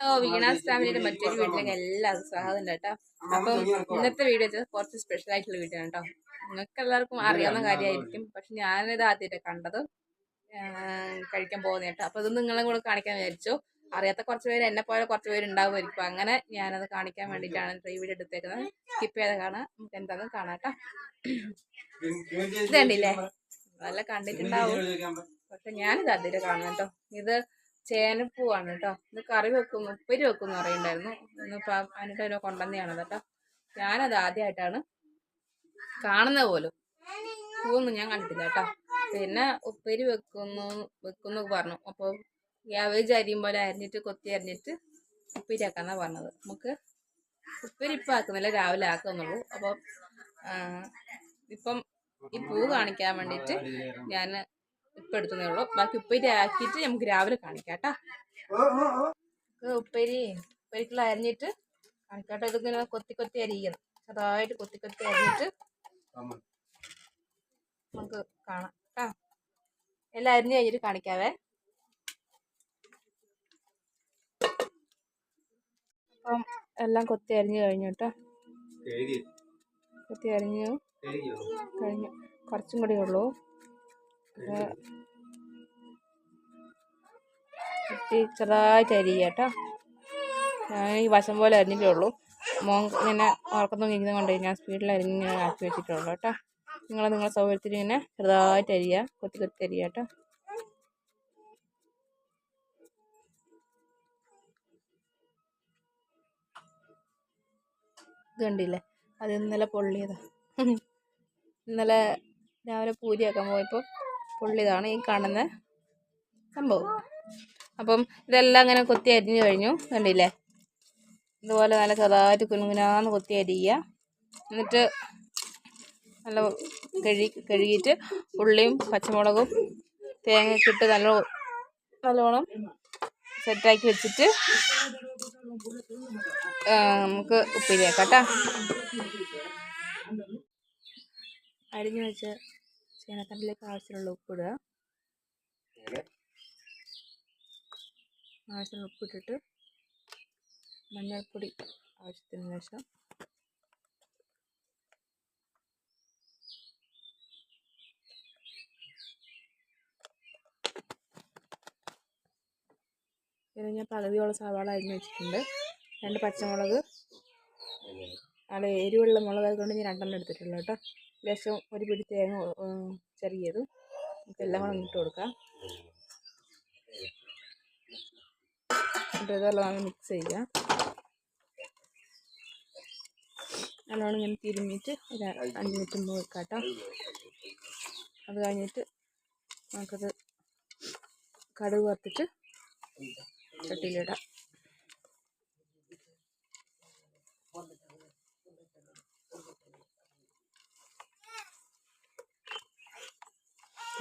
ഓ വീണാസ് ഫാമിലിയുടെ മറ്റൊരു വീട്ടിലേക്ക് എല്ലാവർക്കും സ്വാഗതം കേട്ടോ. അപ്പം ഇന്നത്തെ വീഡിയോ വെച്ചാൽ കുറച്ച് സ്പെഷ്യൽ ആയിട്ടുള്ള വീഡിയോ കേട്ടോ. നിങ്ങൾക്ക് എല്ലാവർക്കും അറിയാവുന്ന കാര്യമായിരിക്കും. പക്ഷെ ഞാനിത് ആദ്യമായിട്ട് കണ്ടത്. കഴിക്കാൻ പോകുന്നത് കേട്ടോ. അപ്പോൾ ഇത് നിങ്ങളെ കൂടെ കാണിക്കാൻ വിചാരിച്ചു. അറിയാത്ത കുറച്ച് പേര് എന്നെ പോലെ കുറച്ച് പേര് ഉണ്ടാവുമായിരിക്കും. അങ്ങനെ ഞാനത് കാണിക്കാൻ വേണ്ടിയിട്ടാണ് ഈ വീഡിയോ എടുത്തേക്കുന്നത്. സ്കിപ്പ് ചെയ്ത് കാണാം. നമുക്ക് എന്താണെന്ന് കാണാം കേട്ടോ. ഇത് കണ്ടില്ലേ? നല്ല കണ്ടിട്ടുണ്ടാവും. പക്ഷെ ഞാനിത് ആദ്യമായിട്ട് കാണാം കേട്ടോ. ഇത് ചേനപ്പൂവാണ് കേട്ടോ ഇത് കറി വെക്കും ഉപ്പരി വെക്കും എന്ന് പറയുന്നുണ്ടായിരുന്നു. ഇന്നിപ്പോൾ അതിനിട്ട് ഒരു കൊണ്ടുവന്നെയാണ് കേട്ടോ ഞാനത് ആദ്യമായിട്ടാണ് കാണുന്നത് പോലും. പൂവൊന്നും ഞാൻ കണ്ടിട്ടില്ല കേട്ടോ പിന്നെ ഉപ്പരി വെക്കുന്നു വെക്കുന്നു പറഞ്ഞു. അപ്പോൾ ഗ്യാവേജ് അരിയും പോലെ അരിഞ്ഞിട്ട് കൊത്തി അരിഞ്ഞിട്ട് ഉപ്പേരി ആക്കാന്നാണ് പറഞ്ഞത്. നമുക്ക് ഉപ്പേരി ഇപ്പം ആക്കുന്നില്ല രാവിലെ ആക്കുന്നുള്ളൂ. അപ്പോൾ ഇപ്പം ഈ പൂ കാണിക്കാൻ വേണ്ടിയിട്ട് ഞാൻ ഇപ്പം എടുത്തതേ ഉള്ളൂ. ബാക്കി ഉപ്പേരി ആക്കിയിട്ട് നമുക്ക് രാവിലെ കാണിക്കാം കേട്ടോ. ഉപ്പേരി ഉപ്പേരിക്കുള്ള അരിഞ്ഞിട്ട് കാണിക്കാട്ടോ ഇതിങ്ങനെ കൊത്തി കൊത്തി അരിയണം. ചെറുതായിട്ട് കൊത്തി കൊത്തി അരിഞ്ഞിട്ട് നമുക്ക് കാണാം കേട്ടോ. എല്ലാം അരിഞ്ഞ് കഴിഞ്ഞിട്ട് കാണിക്കാവേ. അപ്പം എല്ലാം കൊത്തി അരിഞ്ഞ് കഴിഞ്ഞു കേട്ടോ. കൊത്തി അരിഞ്ഞു. കഴിഞ്ഞു. കുറച്ചും കൂടി ഉള്ളൂ. ചെറുതായിട്ട് അരിയുക കേട്ടോ ഞാൻ ഈ വശം പോലെ അരിഞ്ഞിട്ടേ ഉള്ളൂ മോൻ ഇങ്ങനെ ഉറക്കം ഇരിക്കുന്നത് കൊണ്ട് ഞാൻ സ്പീഡിൽ അരിഞ്ഞ് ഇങ്ങനെ ആക്കി വെച്ചിട്ടുള്ളൂ കേട്ടോ. നിങ്ങൾ നിങ്ങളുടെ സൗകര്യത്തിന് ഇങ്ങനെ ചെറുതായിട്ട് അരിയുക കൊത്തി കൊത്തി അരിയുക കേട്ടോ. ഇത് അത് ഇന്നലെ പൊള്ളിയതാ. ഇന്നലെ രാവിലെ പൂരിയാക്കാൻ പോയപ്പോൾ പൊള്ളിയതാണ് ഈ കാണുന്ന സംഭവം. അപ്പം ഇതെല്ലാം അങ്ങനെ കൊത്തി അരിഞ്ഞു കഴിഞ്ഞു. കണ്ടില്ലേ? ഇതുപോലെ നല്ല ചെറുതായിട്ട് കുനുകുനാന്ന് കൊത്തി അരിയുക. എന്നിട്ട് നല്ല കഴുകി കഴുകിയിട്ട് ഉള്ളിയും പച്ചമുളകും തേങ്ങയൊക്കെ ഇട്ട് നല്ല നല്ലോണം സെറ്റാക്കി വെച്ചിട്ട് നമുക്ക് ഉപ്പിരിയാക്കാം കേട്ടോ. അരിഞ്ഞു വെച്ച ചേനത്തണ്ടിലേക്ക് ആവശ്യമുള്ള ഉപ്പിടുക ആവശ്യമുള്ള ഉപ്പിട്ടിട്ട് മഞ്ഞൾപ്പൊടി ആവശ്യത്തിന് ശേഷം പിന്നെ ഞാൻ പകുതിയോളം സവാള അരിഞ്ഞ് വെച്ചിട്ടുണ്ട്. രണ്ട് പച്ചമുളക്. അല്ല എരിവുള്ള മുളക് അതുകൊണ്ട് ഞാൻ രണ്ടെണ്ണം എടുത്തിട്ടുള്ളൂ കേട്ടോ. ലേശം ഒരു പിടി തേങ്ങ ചെറിയതും എല്ലാം കൂടെ ഇട്ട് കൊടുക്കാം. ഇതെല്ലാം മിക്സ് ചെയ്യുക നല്ലോണം ഇങ്ങനെ തിരുമ്മിയിട്ട് ഒരു അഞ്ച് മിനിറ്റ് മുമ്പ് വെക്കാട്ടോ. കേട്ടോ അത് കഴിഞ്ഞിട്ട് നമുക്കത് കടുക് വറുത്തിട്ട് ചട്ടിയിലിടാം.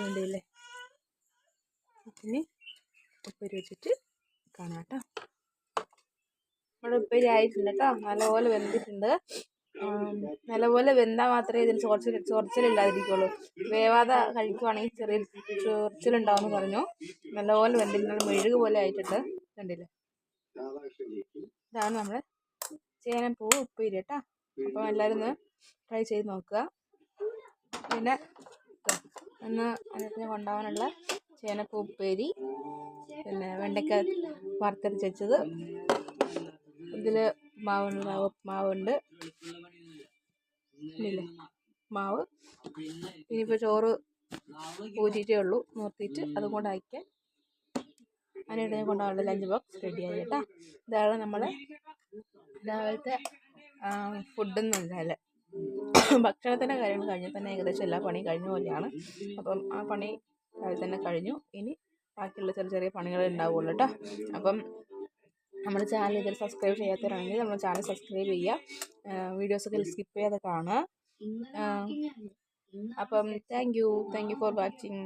വേണ്ടിയില്ലേ ഇനി ഉപ്പേരി വെച്ചിട്ട് കാണാം കേട്ടോ നമ്മുടെ ഉപ്പേരി ആയിട്ടുണ്ട് കേട്ടോ നല്ലപോലെ വെന്തിട്ടുണ്ട്. നല്ലപോലെ വെന്താൽ മാത്രമേ ഇതിന് ചോർച്ചൽ ചോർച്ചിലില്ലാതിരിക്കുള്ളൂ വേവാതെ കഴിക്കുവാണെങ്കിൽ ചെറിയ ചോർച്ചിലുണ്ടാവുമെന്ന് പറഞ്ഞു. നല്ലപോലെ വെന്തിട്ടുണ്ട്. മെഴുക് പോലെ ആയിട്ടുണ്ട്. കണ്ടില്ലേ? ഇതാണ് നമ്മുടെ ചേനപ്പൂ ഉപ്പേരി കേട്ടോ അപ്പം എല്ലാവരും ഒന്ന് ട്രൈ ചെയ്ത് നോക്കുക. പിന്നെ ഒന്ന് അതിന് കൊണ്ടുപോകാനുള്ള ചേനക്കൂപ്പേരി പിന്നെ വെണ്ടയ്ക്ക വറുത്തരച്ച് വെച്ചത് ഇതിൽ മാവുണ്ട്. മാവുണ്ട് മാവ്. ഇനിയിപ്പോൾ ചോറ് ഊറ്റിയിട്ടേ ഉള്ളൂ നിർത്തിയിട്ട് അതും കൂടെ അയക്കാൻ അതിനിടയിൽ കൊണ്ടുപോകാനുള്ള ലഞ്ച് ബോക്സ് റെഡിയായി കേട്ടോ. ഇതാണ് നമ്മളെ രാവിലത്തെ ഫുഡ് എന്നല്ല ഭക്ഷണത്തിന്റെ കാര്യങ്ങൾ കഴിഞ്ഞാൽ തന്നെ ഏകദേശം എല്ലാ പണിയും കഴിഞ്ഞ പോലെയാണ്. അപ്പം ആ പണി തന്നെ കഴിഞ്ഞു. ഇനി ബാക്കിയുള്ള ചെറിയ ചെറിയ പണികൾ ഉണ്ടാവുള്ളൂ കേട്ടോ. അപ്പം നമ്മുടെ ചാനൽ ഇതിൽ സബ്സ്ക്രൈബ് ചെയ്യാത്തവരാണെങ്കിൽ നമ്മുടെ ചാനൽ സബ്സ്ക്രൈബ് ചെയ്യുക. വീഡിയോസൊക്കെ സ്കിപ്പ് ചെയ്യാതെ കാണുക. അപ്പം thank you thank you for watching